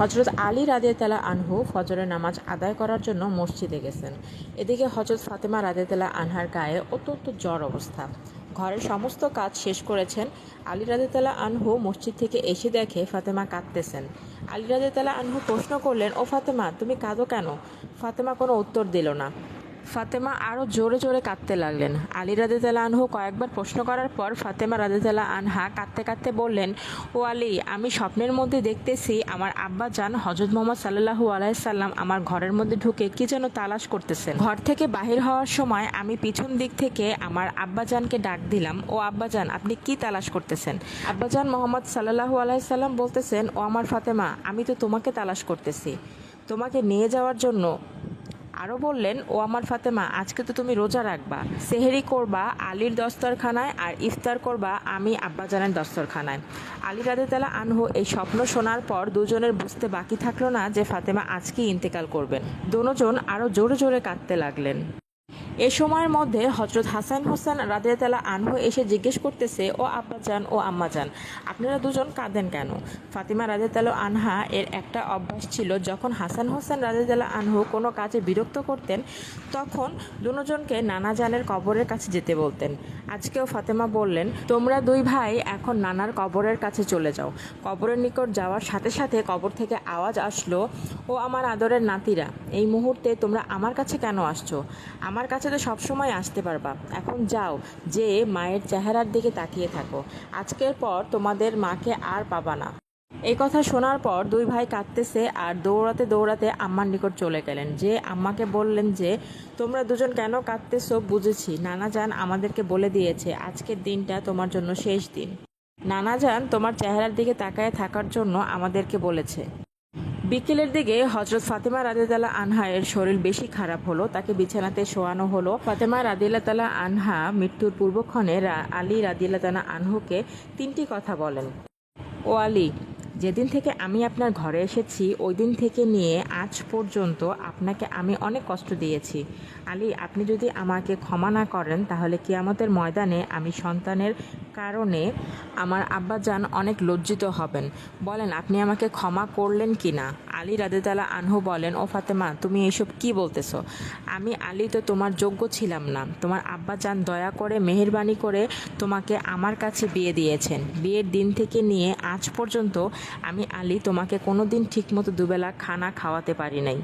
হজরত আলী তালা আনহু ফজরের নামাজ আদায় করার জন্য মসজিদে গেছেন। এদিকে হজরত ফাতেমা রাদিয়াতালা আনহার গায়ে অত্যন্ত জ্বর অবস্থা। ঘরের সমস্ত কাজ শেষ করেছেন। আলী রাদিয়াতালা আনহু মসজিদ থেকে এসে দেখে ফাতেমা কাঁদতেছেন। আলী তালা আনহু প্রশ্ন করলেন, ও ফাতেমা, তুমি কাঁদো কেন? ফাতেমা কোনো উত্তর দিল না। ফাতেমা আরও জোরে জোরে কাঁদতে লাগলেন। আলী রাদিতালা আনহু কয়েকবার প্রশ্ন করার পর ফাতেমা রাদিতালা আনহা কাঁদতে কাঁদতে বললেন, ও আলী, আমি স্বপ্নের মধ্যে দেখতেছি আমার আব্বা যান হজরত মোহাম্মদ সাল্লাহু আলাইসাল্লাম আমার ঘরের মধ্যে ঢুকে কি যেন তালাশ করতেছেন। ঘর থেকে বাহির হওয়ার সময় আমি পিছন দিক থেকে আমার আব্বাজানকে ডাক দিলাম, ও আব্বাজান, আপনি কি তালাশ করতেছেন? আব্বাজান মোহাম্মদ সাল্লাহু আলাইসাল্লাম বলতেছেন, ও আমার ফাতেমা, আমি তো তোমাকে তালাশ করতেছি। তোমাকে নিয়ে যাওয়ার জন্য আরও বললেন, ও আমার ফাতেমা, আজকে তো তুমি রোজা রাখবা। সেহেরি করবা, আলীর দস্তরখানায়, আর ইফতার করবা, আমি আব্বা আব্বাজানের দস্তরখানায়। আলী রাদেতালা আনহু এই স্বপ্ন শোনার পর দুজনের বুঝতে বাকি থাকল না যে ফাতেমা আজকেই ইন্তেকাল করবেন। দুজন আরও জোরে জোরে কাঁদতে লাগলেন। এ সময়ের মধ্যে হজরত হাসান হোসেন রাদিয়াতালা আনহু এসে জিজ্ঞেস করতেছে, ও আব্বাজান, ও আম্মাজান, আপনারা দুজন কাঁদেন কেন? ফাতিমা রাদিয়াতালা আনহা এর একটা অভ্যাস ছিল, যখন হাসান হোসেন রাদিয়াতালা আনহু কোনো কাজে বিরক্ত করতেন, তখন দুজনকে নানা জানের কবরের কাছে যেতে বলতেন। আজকেও ফাতেমা বললেন, তোমরা দুই ভাই এখন নানার কবরের কাছে চলে যাও। কবরের নিকট যাওয়ার সাথে সাথে কবর থেকে আওয়াজ আসলো, ও আমার আদরের নাতিরা, এই মুহূর্তে তোমরা আমার কাছে কেন আসছো? আমার কাছে তো সবসময় আসতে পারবা। এখন যাও যে মায়ের চেহারার দিকে তাকিয়ে থাকো। আজকের পর তোমাদের মাকে আর পাবা না। এই কথা শোনার পর দুই ভাই কাঁদতেছে আর দৌড়াতে দৌড়াতে আম্মার নিকট চলে গেলেন। যে আম্মাকে বললেন যে, তোমরা দুজন কেন কাঁদতেছো বুঝেছি। নানা যান আমাদেরকে বলে দিয়েছে, আজকের দিনটা তোমার জন্য শেষ দিন। নানা যান তোমার চেহারার দিকে তাকায় থাকার জন্য আমাদেরকে বলেছে। বিকেলের দিকে হজরত ফাতেমা রাদিয়াল্লাহ আনহা এর শরীর বেশি খারাপ হলো। তাকে বিছানাতে শোয়ানো হলো। ফাতেমা রাদিয়াল্লাহ তালা আনহা মৃত্যুর পূর্বক্ষণে আলী রাদিয়াল্লাহ তালা আনহুকে তিনটি কথা বলেন। ও আলী যেদিন থেকে আমি আপনার ঘরে এসেছি, ওই দিন থেকে নিয়ে আজ পর্যন্ত আপনাকে আমি অনেক কষ্ট দিয়েছি। আলী, আপনি যদি আমাকে ক্ষমা না করেন, তাহলে কি আমাদের ময়দানে আমি সন্তানের কারণে আমার আব্বাজান অনেক লজ্জিত হবেন। বলেন, আপনি আমাকে ক্ষমা করলেন কি না আলী রাদেতালা আনহু বলেন, ও ফাতেমা, তুমি এসব কি বলতেছ? আমি আলী তো তোমার যোগ্য ছিলাম না। তোমার আব্বা যান দয়া করে, মেহরবানি করে তোমাকে আমার কাছে বিয়ে দিয়েছেন। বিয়ের দিন থেকে নিয়ে আজ পর্যন্ত আমি আলী তোমাকে কোনো দিন ঠিকমতো দুবেলা খানা খাওয়াতে পারি নাই।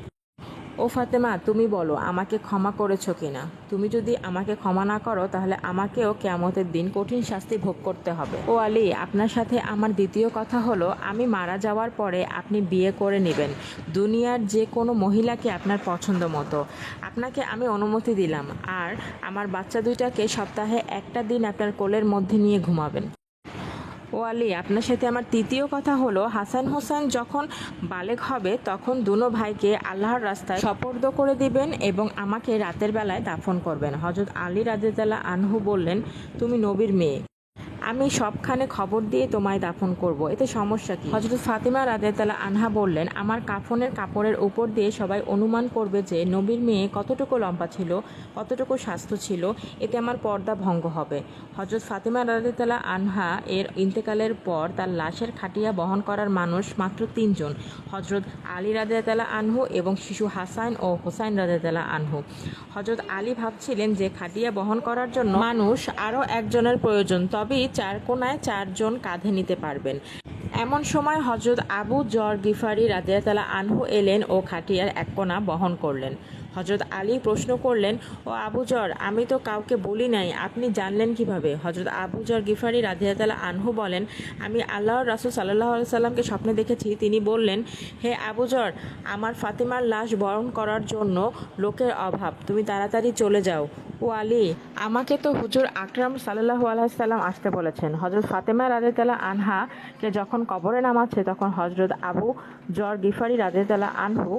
ও ফাতেমা, তুমি বলো, আমাকে ক্ষমা করেছ কিনা? তুমি যদি আমাকে ক্ষমা না করো, তাহলে আমাকেও কেয়ামতের দিন কঠিন শাস্তি ভোগ করতে হবে। ও আলী, আপনার সাথে আমার দ্বিতীয় কথা হলো, আমি মারা যাওয়ার পরে আপনি বিয়ে করে নেবেন। দুনিয়ার যে কোনো মহিলাকে আপনার পছন্দ মতো। আপনাকে আমি অনুমতি দিলাম, আর আমার বাচ্চা দুইটাকে সপ্তাহে একটা দিন আপনার কোলের মধ্যে নিয়ে ঘুমাবেন। ও আলী আপনার সাথে আমার তৃতীয় কথা হলো, হাসান হোসেন যখন বালেক হবে, তখন দুনো ভাইকে আল্লাহর রাস্তায় সপর্দ করে দিবেন এবং আমাকে রাতের বেলায় দাফন করবেন। হজরত আলী রাজেতাল্লাহ আনহু বললেন, তুমি নবীর মেয়ে। আমি সবখানে খবর দিয়ে তোমায় দাফন করব। এতে সমস্যা কি? হজরত ফাতিমা রাদেতালা আনহা বললেন, আমার কাফনের কাপড়ের উপর দিয়ে সবাই অনুমান করবে যে নবীর মেয়ে কতটুকু লম্বা ছিল, কতটুকু স্বাস্থ্য ছিল, এতে আমার পর্দা ভঙ্গ হবে। হজরত ফাতিমা রাদেতালা আনহা এর ইন্তেকালের পর তার লাশের খাটিয়া বহন করার মানুষ মাত্র তিনজন হজরত আলী রাদেতালা আনহু এবং শিশু হাসান ও হোসাইন রাদেতালা আনহু। হজরত আলী ভাবছিলেন যে খাটিয়া বহন করার জন্য মানুষ আরও একজনের প্রয়োজন, তবেই চার কোনায় চারজন কাঁধে নিতে পারবেন। এমন সময় হজরত আবু জর গিফারি রাদিয়াতালা আনহু এলেন ও খাটিয়ার এক কোনা বহন করলেন। হজরত আলী প্রশ্ন করলেন, ও আবু জর, আমি তো কাউকে বলি নাই, আপনি জানলেন কীভাবে? হজরত আবু জর গিফারি রাদিয়াতালা আনহু বলেন, আমি আল্লাহর রাসুল সাল্লাহ সাল্লামকে স্বপ্নে দেখেছি, তিনি বললেন, হে আবু জর, আমার ফাতিমার লাশ বরণ করার জন্য লোকের অভাব, তুমি তাড়াতাড়ি চলে যাও। ও আলী, আমাকে তো হুজুর আকরাম সাল্লাহ আলাইসাল্লাম আসতে বলেছেন। হজরত ফাতেমা রাজেতালা আনহাকে যখন কবরে নামাচ্ছে, তখন হজরত আবু জর গিফারি রাজেতালা আনহু